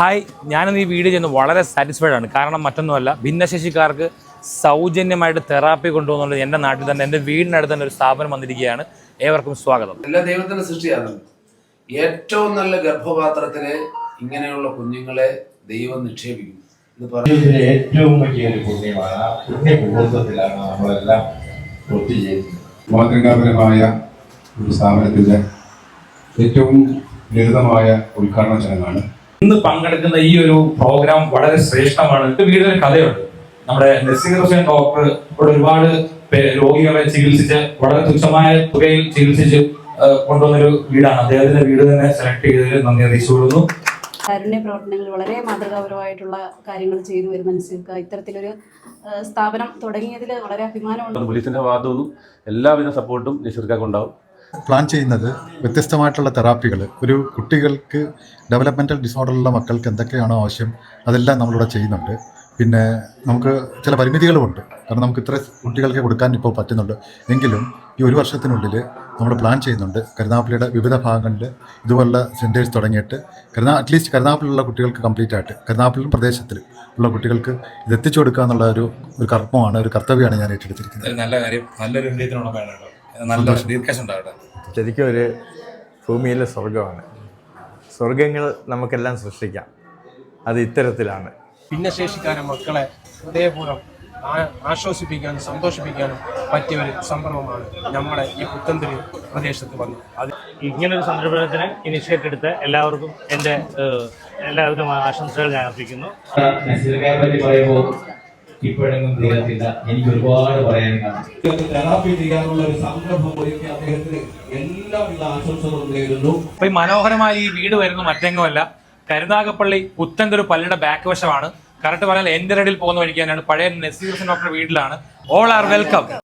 Hi ഞാനിന്ന് ഈ video ചെയ്യുന്നത് വളരെ സാറ്റിസ്ഫൈഡ് ആണ്. കാരണം മറ്റൊന്നുമല്ല ഭിന്നശേഷിക്കാർക്ക് സൗജന്യമായിട്ട് തെറാപ്പി കൊണ്ടുപോകുന്നുള്ളത് എന്റെ നാട്ടിൽ തന്നെ എന്റെ വീടിനടുത്ത് തന്നെ ഒരു സ്ഥാപനം വന്നിരിക്കുകയാണ്. ഏവർക്കും സ്വാഗതം. എല്ലാ ദൈവത്തിന്റെ സൃഷ്ടിയാണ് ഏറ്റവും നല്ല ഗർഭപാത്രത്തിലെ ഇങ്ങനെയുള്ള കുഞ്ഞുങ്ങളെ ദൈവം നിക്ഷേപിക്കും ജീവിതത്തിലെ ഏറ്റവും വലിയൊരു പുണ്യമാണ്. ആ നമ്മളെല്ലാം ഒത്തുചേരുന്നത് മാതൃകാപരമായ ഒരു സ്ഥാപനത്തിന്റെ ഏറ്റവും ലളിതമായ ഉദ്ഘാടന ചടങ്ങാണ് ഇന്ന് പങ്കെടുക്കുന്ന ഈ ഒരു പ്രോഗ്രാം വളരെ ശ്രേഷ്ഠമാണ്. വീടിന് കഥയുണ്ട്. നമ്മുടെ നസീർ ഹുസൈൻ ഡോക്ടർ ഇവിടെ ഒരുപാട് രോഗികളെ ചികിത്സിച്ച് വളരെ തുച്ഛമായ തുകയിൽ ചികിത്സിച്ച് കൊണ്ടുവന്നൊരു വീടാണ്. അദ്ദേഹത്തിന്റെ വീട് തന്നെ സെലക്ട് ചെയ്തതിൽ നന്ദി അറിയിച്ചുകൊള്ളുന്നു. കാരുണ്യ പ്രവർത്തനങ്ങൾ വളരെ മാതൃകാപരമായിട്ടുള്ള കാര്യങ്ങൾ ചെയ്തു വരുന്ന നസീർക്ക ഇത്തരത്തിലൊരു സ്ഥാപനം തുടങ്ങിയതിൽ വളരെ അഭിമാനമുണ്ട്. പോലീസിന്റെ ഭാഗത്തു നിന്നും എല്ലാവിധ സപ്പോർട്ടും നിഷർക്കാർക്ക് ഉണ്ടാവും പ്ലാൻ ചെയ്യുന്നത് വ്യത്യസ്തമായിട്ടുള്ള തെറാപ്പികൾ ഒരു കുട്ടികൾക്ക് ഡെവലപ്മെന്റൽ ഡിസോർഡറുള്ള മക്കൾക്ക് എന്തൊക്കെയാണോ ആവശ്യം അതെല്ലാം നമ്മളിവിടെ ചെയ്യുന്നുണ്ട്. പിന്നെ നമുക്ക് ചില പരിമിതികളുമുണ്ട്. കാരണം നമുക്ക് ഇത്ര കുട്ടികൾക്ക് കൊടുക്കാൻ ഇപ്പോൾ പറ്റുന്നുണ്ട്. എങ്കിലും ഈ ഒരു വർഷത്തിനുള്ളിൽ നമ്മൾ പ്ലാൻ ചെയ്യുന്നുണ്ട് കരുനാപ്പിളിയുടെ വിവിധ ഭാഗങ്ങളിൽ ഇതുപോലുള്ള സെന്റേഴ്സ് തുടങ്ങിയിട്ട് കരുനാ അറ്റ്ലീസ്റ്റ് കരുനാപ്പിളിലുള്ള കുട്ടികൾക്ക് കംപ്ലീറ്റ് ആയിട്ട് കരുനാഗപ്പള്ളി പ്രദേശത്തിൽ ഉള്ള കുട്ടികൾക്ക് ഇത് എത്തിച്ചു കൊടുക്കുക എന്നുള്ള ഒരു ഒരു കർമ്മമാണ് ഒരു കർത്തവ്യമാണ് ഞാൻ ഏറ്റെടുത്തിരിക്കുന്നത്. നല്ല കാര്യം നല്ലൊരു നല്ല ദീർഘാശം ഉണ്ടാകട്ടെ ശരിക്കും ഒരു ഭൂമിയിലെ സ്വർഗമാണ് സ്വർഗങ്ങൾ നമുക്കെല്ലാം സൃഷ്ടിക്കാം. അത് ഇത്തരത്തിലാണ്. ഭിന്നശേഷിക്കാരെ മക്കളെ ഹൃദയപൂർവം ആ- ആശ്വസിപ്പിക്കാനും സന്തോഷിപ്പിക്കാനും പറ്റിയ ഒരു സംരംഭമാണ് നമ്മുടെ ഈ പുത്തൻതിരി പ്രദേശത്ത് വന്നത്. അത് ഇങ്ങനൊരു സംരംഭത്തിന് ഇനിഷ്യേറ്റ് എടുത്ത് എല്ലാവർക്കും എന്റെ എല്ലാവരുടെ ആശംസകൾ ഞാൻ അർപ്പിക്കുന്നു. ഇപ്പോഴെങ്കിലും തീരത്തില്ല എനിക്ക് ഒരുപാട് പറയാനുണ്ട്. തെറാപ്പി ഒരു സംരംഭം ഒരുക്കി അദ്ദേഹത്തിന് എല്ലാവിധ ഈ മനോഹരമായ ഈ വീട് വരുന്ന മറ്റെങ്ങുമല്ല. കരുനാഗപ്പള്ളി പുത്തൻതൊരു പള്ളിയുടെ ബാക്ക് വശമാണ്. കറക്റ്റ് പറഞ്ഞാൽ എന്റെ റെഡിൽ പോകുന്ന വഴിക്ക് തന്നെയാണ്. പഴയ നസീർ ഡോക്ടർ വീട്ടിലാണ്. All are welcome